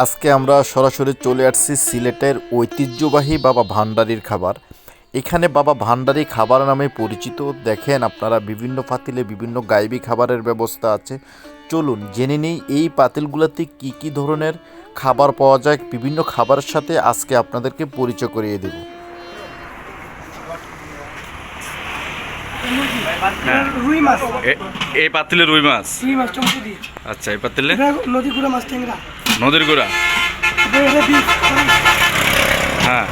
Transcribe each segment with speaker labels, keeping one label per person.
Speaker 1: আজকে আমরা সরাসরি চলে আসছি সিলেটের ঐতিহ্যবাহী বাবা ভান্ডারির খাবার। এখানে বাবা ভান্ডারি খাবার নামে পরিচিত। দেখেন আপনারা বিভিন্ন পাতিলে বিভিন্ন গাইবি খাবারের ব্যবস্থা আছে। চলুন জেনে নেই এই পাতিলগুলোতে কি কি ধরনের খাবার পাওয়া যায়। বিভিন্ন খাবারের সাথে আজকে আপনাদেরকে পরিচয় করিয়ে দেব।
Speaker 2: রুই মাছ।
Speaker 3: এই পাতিলে রুই মাছ?
Speaker 2: রুই মাছ
Speaker 3: আচ্ছা এই পাতিলে?
Speaker 2: নদী মাছ ট্যাংরা।
Speaker 3: নদীর গোড়া। হ্যাঁ।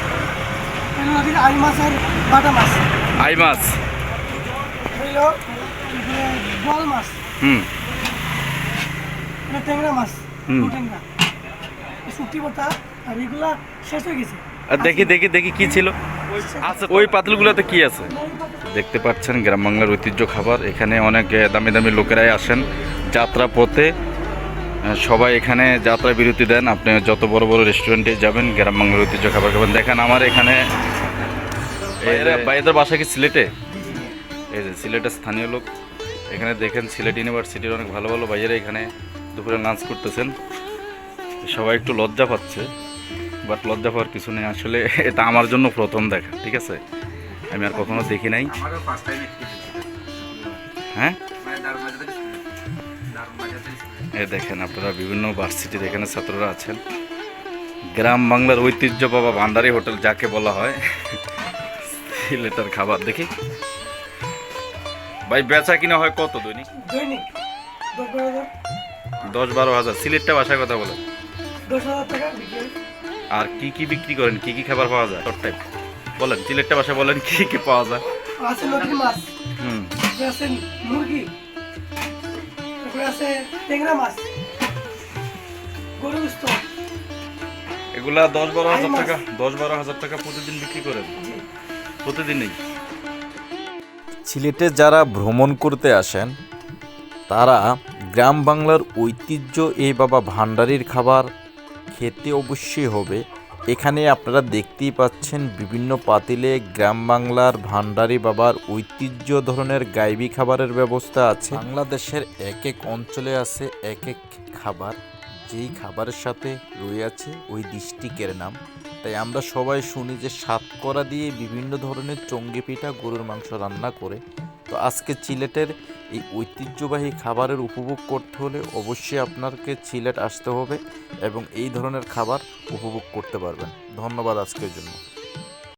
Speaker 2: আই মাছ। আর বাটা মাছ
Speaker 3: আই মাছ
Speaker 2: বল মাছ
Speaker 3: হুম।
Speaker 2: ট্যাংরা মাছ ট্যাংরা পাতা আর এগুলা শেষ হয়ে গেছে
Speaker 3: আর দেখি দেখি দেখি কি ছিল। আচ্ছা ওই পাতিলগুলোতে কি আছে? দেখতে পাচ্ছেন গ্রাম বাংলার ঐতিহ্য খাবার। এখানে অনেক দামি দামি লোকেরাই আসেন যাত্রা পথে সবাই এখানে যাত্রা বিরতি দেন। আপনি যত বড় বড় রেস্টুরেন্টে যাবেন গ্রাম বাংলার ঐতিহ্য খাবার খাবেন। দেখেন আমার এখানে বাইরের বাসা কি সিলেটে? এই যে সিলেটের স্থানীয় লোক। এখানে দেখেন সিলেট ইউনিভার্সিটির অনেক ভালো ভালো বাইরে এখানে দুপুরে লাঞ্চ করতেছেন। সবাই একটু লজ্জা পাচ্ছে বাট লজ্জা পাওয়ার কিছু নেই। আসলে এটা আমার জন্য প্রথম দেখা ঠিক আছে? আমি আর কখনো দেখি নাই। হ্যাঁ? এ দেখেন আপনারা বিভিন্ন ভার্সিটির এখানে ছাত্ররা আছেন। গ্রাম বাংলার ঐতিহ্য বাবা ভান্ডারি হোটেল যাকে বলা হয় সিলেটের খাবার। দেখি। ভাই বেচা কিনা হয় কত দৈনিক?
Speaker 2: দশ বারো হাজার।
Speaker 3: সিলেটটা বাসায় কথা
Speaker 2: হয়।
Speaker 3: আর কি কি বিক্রি করেন? কি কি খাবার পাওয়া যায়? টাইপ বলেন সিলেটটা বাসায় বলেন কি কি পাওয়া যায়?
Speaker 2: আছে মাছ।
Speaker 3: হুম।
Speaker 2: মুরগি। আছে ট্যাংরা মাছ গরু গোস্ত
Speaker 3: এগুলা দশ বারো হাজার টাকা দশ বারো হাজার টাকা প্রতিদিন বিক্রি করেন প্রতিদিনই।
Speaker 1: সিলেটে যারা ভ্রমণ করতে আসেন তারা গ্রাম বাংলার ঐতিহ্য এই বাবা ভান্ডারির খাবার খেতে অবশ্যই হবে। এখানে আপনারা দেখতেই পাচ্ছেন বিভিন্ন পাতিলে গ্রাম বাংলার ভান্ডারি বাবার ঐতিহ্য ধরনের গাইবি খাবারের ব্যবস্থা আছে। বাংলাদেশের এক এক অঞ্চলে আছে এক এক খাবার। যেই খাবারের সাথে রয়েছে ওই ডিস্ট্রিক্টের নাম। তাই আমরা সবাই শুনি যে সাতকরা দিয়ে বিভিন্ন ধরনের চঙ্গি পিঠা গরুর মাংস রান্না করে। তো আজকে সিলেটের এই ঐতিহ্যবাহী খাবারের উপভোগ করতে হলে অবশ্যই আপনাকে সিলেট আসতে হবে এবং এই ধরনের খাবার উপভোগ করতে পারবেন। ধন্যবাদ আজকের জন্য।